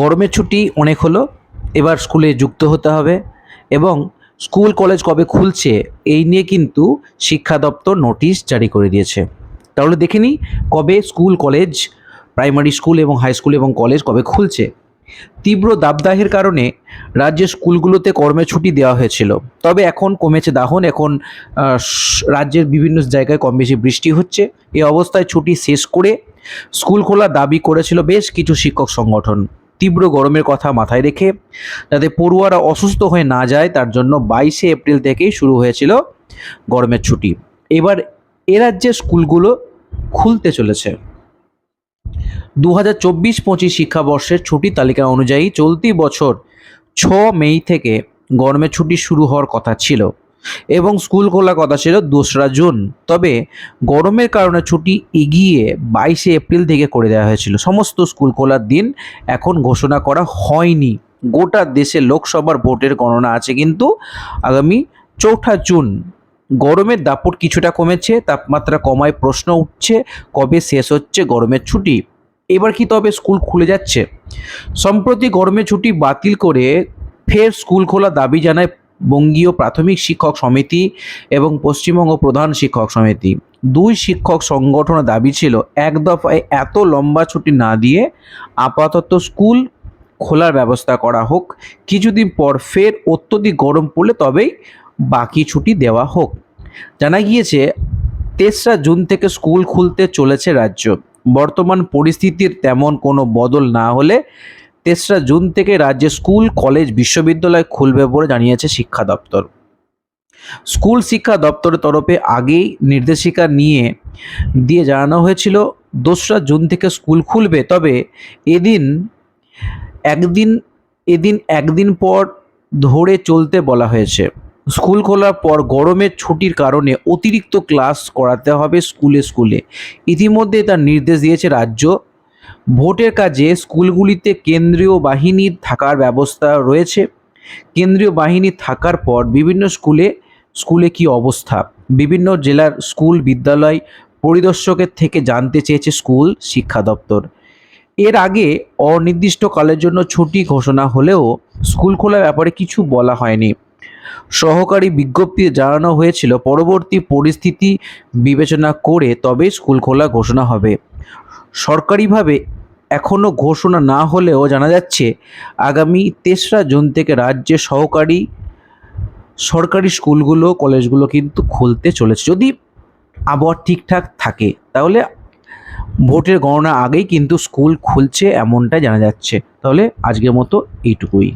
গরমের ছুটি অনেক হলো, এবার স্কুলে যুক্ত হতে হবে এবং স্কুল কলেজ কবে খুলছে এই নিয়ে কিন্তু শিক্ষা দপ্তর নোটিশ জারি করে দিয়েছে। তাহলে দেখে নিই কবে স্কুল, কলেজ, প্রাইমারি স্কুল এবং হাই স্কুল এবং কলেজ কবে খুলছে। তীব্র দাবদাহের কারণে রাজ্যের স্কুলগুলোতে কর্মের ছুটি দেওয়া হয়েছিল। তবে এখন কমেছে দাহন, এখন রাজ্যের বিভিন্ন জায়গায় কম বেশি বৃষ্টি হচ্ছে। এই অবস্থায় ছুটি শেষ করে স্কুল খোলার দাবি করেছিল বেশ কিছু শিক্ষক সংগঠন। তীব্র গরমের কথা মাথায় রেখে যাতে পড়ুয়ারা অসুস্থ হয়ে না যায়, তার জন্য বাইশে এপ্রিল থেকেই শুরু হয়েছিল গরমের ছুটি। এবার এ রাজ্যের স্কুলগুলো খুলতে চলেছে। দু হাজার চব্বিশ পঁচিশ শিক্ষাবর্ষের ছুটি তালিকা অনুযায়ী চলতি বছর ছ মে থেকে গরমের ছুটি শুরু হওয়ার কথা ছিল। এবং স্কুল খোলার কথা ছিল দোসরা জুন। তবে গরমের কারণে ছুটি এগিয়ে বাইশে এপ্রিল থেকে করে দেওয়া হয়েছিল। সমস্ত স্কুল খোলার দিন এখন ঘোষণা করা হয়নি। গোটা দেশে লোকসভার ভোটের গণনা আছে, কিন্তু আগামী চৌঠা জুন গরমের দাপট কিছুটা কমেছে, তাপমাত্রা কমায় প্রশ্ন উঠছে, কবে শেষ হচ্ছে গরমের ছুটি? এবার কি তবে স্কুল খুলে যাচ্ছে? সম্প্রতি গরমের ছুটি বাতিল করে ফের স্কুল খোলা দাবি জানায় বঙ্গীয় প্রাথমিক শিক্ষক সমিতি এবং পশ্চিমবঙ্গ প্রধান শিক্ষক সমিতি। দুই শিক্ষক সংগঠনের দাবি ছিল, এক দফায় এত লম্বা ছুটি না দিয়ে আপাতত স্কুল খোলার ব্যবস্থা করা হোক। কিছুদিন পর ফের অত্যধিক গরম পড়লে তবেই বাকি ছুটি দেওয়া হোক। জানা গিয়েছে, তেসরা জুন থেকে স্কুল খুলতে চলেছে রাজ্য। বর্তমান পরিস্থিতির তেমন কোনো বদল না হলে তেসরা জুন থেকে রাজ্যে স্কুল, কলেজ, বিশ্ববিদ্যালয় খুলবে বলে জানিয়েছে শিক্ষা দপ্তর। স্কুল শিক্ষা দপ্তরের তরফে আগেই নির্দেশিকা নিয়ে, দিয়ে জানানো হয়েছিল, দোসরা জুন থেকে স্কুল খুলবে। তবে এদিন, একদিন এদিন একদিন পর ধরে চলতে বলা হয়েছে। স্কুল খোলার পর গরমের ছুটির কারণে অতিরিক্ত ক্লাস করাতে হবে স্কুলে স্কুলে। ইতিমধ্যে তার নির্দেশ দিয়েছে রাজ্য ভোটের কাজে স্কুলগুলিতে কেন্দ্রীয় বাহিনী থাকার ব্যবস্থা রয়েছে। কেন্দ্রীয় বাহিনী থাকার পর বিভিন্ন স্কুলে স্কুলে কি অবস্থা? বিভিন্ন জেলার স্কুল, বিদ্যালয় পরিদর্শকের থেকে জানতে চেয়েছে স্কুল শিক্ষা দপ্তর। এর আগে অনির্দিষ্টকালের জন্য ছুটি ঘোষণা হলেও স্কুল খোলার ব্যাপারে কিছু বলা হয়নি। সহকারী বিজ্ঞপ্তিতে জানানো হয়েছিল, পরবর্তী পরিস্থিতি বিবেচনা করে তবে স্কুল খোলা ঘোষণা হবে। সরকারিভাবে এখনও ঘোষণা না হলেও জানা যাচ্ছে, আগামী তেসরা জুন থেকে রাজ্যে সহকারী সরকারি স্কুলগুলো, কলেজগুলো কিন্তু খুলতে চলেছে। যদি আবহাওয়া ঠিকঠাক থাকে, তাহলে ভোটের গণনা আগেই কিন্তু স্কুল খুলছে এমনটাই জানা যাচ্ছে। তাহলে আজকের মতো এইটুকুই।